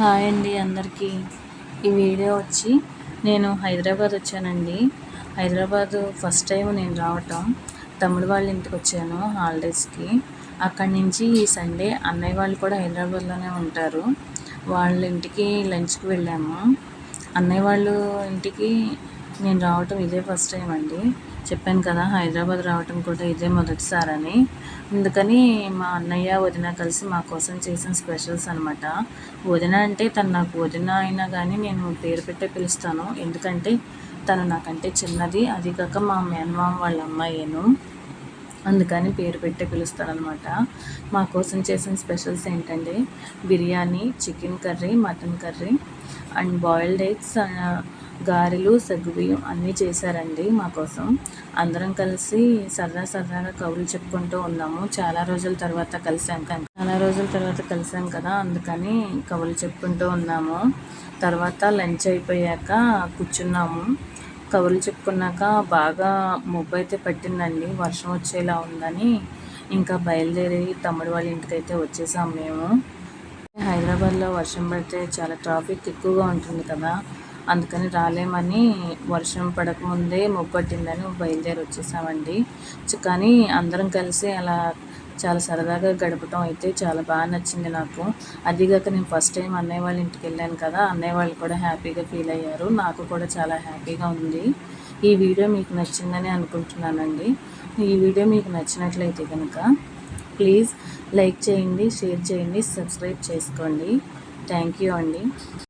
Hi అండి అందరికీ. ఈ వీడియో వచ్చి నేను హైదరాబాద్ వచ్చానండి. హైదరాబాద్ ఫస్ట్ టైం నేను రావటం. తమ్ముడు వాళ్ళ ఇంటికి వచ్చాను హాలిడేస్కి. అక్కడి నుంచి ఈ సండే అన్నయ్య వాళ్ళు కూడా హైదరాబాద్లోనే ఉంటారు. వాళ్ళ ఇంటికి లంచ్కి వెళ్ళాము. అన్నయ్య వాళ్ళు ఇంటికి నేను రావటం ఇదే ఫస్ట్ టైం అండి. చెప్పాను కదా హైదరాబాద్ రావటం కూడా ఇదే మొదటిసారని. అందుకని మా అన్నయ్య వదిన కలిసి మా కోసం చేసిన స్పెషల్స్ అనమాట వదిన అంటే తను నాకు వదిన అయినా కానీ నేను పేరు పెట్టే పిలుస్తాను. ఎందుకంటే తను నాకంటే చిన్నది. అది కాక మా మేనమామ వాళ్ళ అమ్మాయిను. అందుకని పేరు పెట్టి పిలుస్తారనమాట మా కోసం చేసిన స్పెషల్స్ ఏంటంటే biryani chicken curry mutton curry and boiled eggs గారెలు సగ్గుబియ్యం అన్నీ చేశారండి మా కోసం. అందరం కలిసి సరదా సరదాగా కబుర్లు చెప్పుకుంటూ ఉన్నాము. చాలా రోజుల తర్వాత కలిసాం చాలా రోజుల తర్వాత కలిసాం కదా అందుకని కబుర్లు చెప్పుకుంటూ ఉన్నాము. తర్వాత లంచ్ అయిపోయాక కూర్చున్నాము. కబుర్లు చెప్పుకున్నాక బాగా ముబ్బు అయితే పట్టిందండి వర్షం వచ్చేలా ఉందని. ఇంకా బయలుదేరి తమ్ముడు వాళ్ళ ఇంటికి అయితే వచ్చేసాం మేము. హైదరాబాద్లో వర్షం పడితే చాలా ట్రాఫిక్ ఎక్కువగా ఉంటుంది కదా అందుకని రాలేమని వర్షం పడకముందే మొబ్బట్టిందని బయలుదేరి వచ్చేసామండి. కానీ అందరం కలిసి అలా చాలా సరదాగా గడపటం అయితే చాలా బాగా నచ్చింది నాకు. అదిగాక నేను ఫస్ట్ టైం అన్నయ్య వాళ్ళ ఇంటికి వెళ్ళాను కదా అన్నయ్య వాళ్ళు కూడా హ్యాపీగా ఫీల్ అయ్యారు. నాకు కూడా చాలా హ్యాపీగా ఉంది. ఈ వీడియో మీకు నచ్చిందని అనుకుంటున్నానండి. ఈ వీడియో మీకు నచ్చినట్లయితే కనుక ప్లీజ్ లైక్ చేయండి షేర్ చేయండి సబ్స్క్రైబ్ చేసుకోండి. థ్యాంక్ యూ అండి.